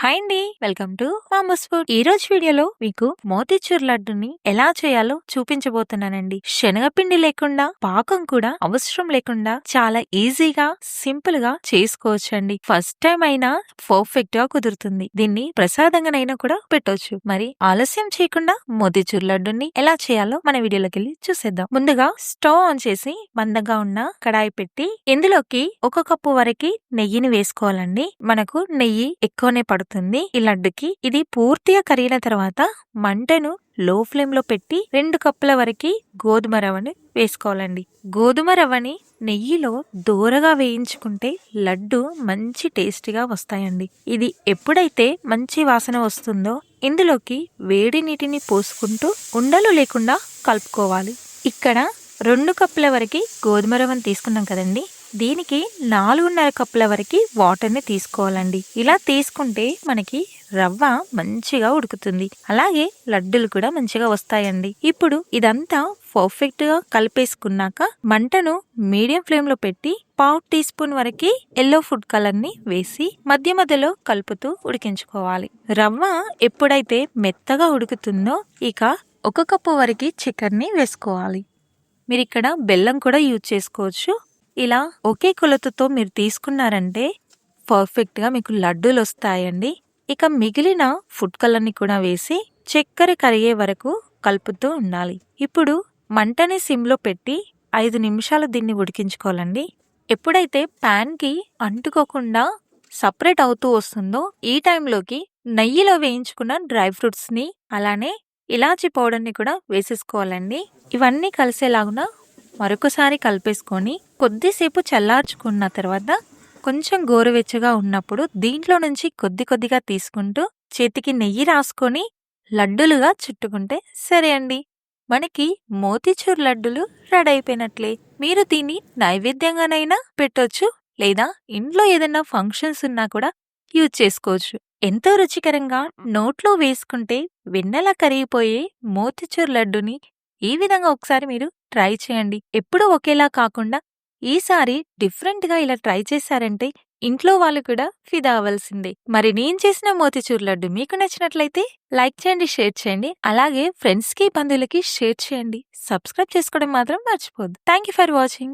Hi అండి. Welcome to Mamu's food. ఈ రోజు వీడియోలో మీకు మోతీచూర్ లడ్డుని ఎలా చేయాలో చూపించబోతున్నానండి. శనగపిండి లేకుండా పాకం కూడా అవసరం లేకుండా చాలా ఈజీగా సింపుల్గా చేసుకోవచ్చండి. ఫస్ట్ టైం అయినా పర్ఫెక్ట్గా కుదురుతుంది. దీన్ని ప్రసాదంగానైనా కూడా పెట్టవచ్చు మరి ఆలస్యం చేయకుండా మోతీచూర్ లడ్డుని ఎలా చేయాలో మన వీడియోలోకి వెళ్ళి చూసేద్దాం. ముందుగా స్టవ్ ఆన్ చేసి మందంగా ఉన్న కడాయి పెట్టి ఇందులోకి ఒక కప్పు వరకు నెయ్యిని వేసుకోవాలండి. మనకు నెయ్యి ఎక్కువనే పడుతుంది. ఈ లడ్డుకి ఇది పూర్తిగా కరిగిన తర్వాత మంటను లో ఫ్లేమ్లో పెట్టి రెండు కప్పుల వరకు గోధుమ రవ్వని వేసుకోవాలండి. గోధుమ రవ్వని నెయ్యిలో దూరగా వేయించుకుంటే లడ్డు మంచి టేస్టీగా వస్తాయండి. ఇది ఎప్పుడైతే మంచి వాసన వస్తుందో ఇందులోకి వేడి నీటిని పోసుకుంటూ ఉండలు లేకుండా కలుపుకోవాలి. ఇక్కడ రెండు కప్పుల వరకు గోధుమ రవ్వను తీసుకున్నాం కదండి. దీనికి నాలుగున్నర కప్పుల వరకు వాటర్ని తీసుకోవాలండి. ఇలా తీసుకుంటే మనకి రవ్వ మంచిగా ఉడుకుతుంది. అలాగే లడ్డులు కూడా మంచిగా వస్తాయండి. ఇప్పుడు ఇదంతా పర్ఫెక్ట్గా కలిపేసుకున్నాక మంటను మీడియం ఫ్లేమ్లో పెట్టి పావు టీ స్పూన్ వరకు ఎల్లో ఫుడ్ కలర్ని వేసి మధ్య మధ్యలో కలుపుతూ ఉడికించుకోవాలి. రవ్వ ఎప్పుడైతే మెత్తగా ఉడుకుతుందో ఇక ఒక కప్పు వరకు చికెన్ని వేసుకోవాలి. మీరు ఇక్కడ బెల్లం కూడా యూజ్ చేసుకోవచ్చు. ఇలా ఒకే కొలతతో మీరు తీసుకున్నారంటే పర్ఫెక్ట్గా మీకు లడ్డూలు వస్తాయండి ఇక మిగిలిన ఫుడ్ కలర్ని కూడా వేసి చక్కెర కరిగే వరకు కలుపుతూ ఉండాలి. ఇప్పుడు మంటని సిమ్లో పెట్టి ఐదు నిమిషాలు దీన్ని ఉడికించుకోవాలండి. ఎప్పుడైతే ప్యాన్కి అంటుకోకుండా సపరేట్ అవుతూ వస్తుందో ఈ టైంలోకి నెయ్యిలో వేయించుకున్న డ్రై ఫ్రూట్స్ని అలానే ఇలాచి పౌడర్ని కూడా వేసేసుకోవాలండి. ఇవన్నీ కలిసేలాగున మరొకసారి కలిపేసుకొని కొద్దిసేపు చల్లార్చుకున్న తర్వాత కొంచెం గోరువెచ్చగా ఉన్నప్పుడు దీంట్లో నుంచి కొద్ది కొద్దిగా తీసుకుంటూ చేతికి నెయ్యి రాసుకొని లడ్డులుగా చుట్టుకుంటే సరే అండి. మనకి మోతీచూర్ లడ్డులు రెడీ అయిపోయినట్లే మీరు దీన్ని నైవేద్యంగానైనా పెట్టొచ్చు లేదా ఇంట్లో ఏదైనా ఫంక్షన్స్ ఉన్నా కూడా యూజ్ చేసుకోవచ్చు. ఎంతో రుచికరంగా నోట్లో వేసుకుంటే వెన్నెల కరిగిపోయే మోతిచూర్ లడ్డుని ఈ విధంగా ఒకసారి మీరు ట్రై చేయండి. ఎప్పుడూ ఒకేలా కాకుండా ఈసారి డిఫరెంట్గా ఇలా ట్రై చేశారంటే ఇంట్లో వాళ్ళు కూడా ఫిదా అవ్వాల్సిందే. మరి నేను చేసిన మోతిచూర్ లడ్డు మీకు నచ్చినట్లయితే లైక్ చేయండి షేర్ చేయండి. అలాగే ఫ్రెండ్స్కి బంధువులకి షేర్ చేయండి. సబ్స్క్రైబ్ చేసుకోవడం మాత్రం మర్చిపోద్దు థ్యాంక్ యూ ఫర్ వాచింగ్.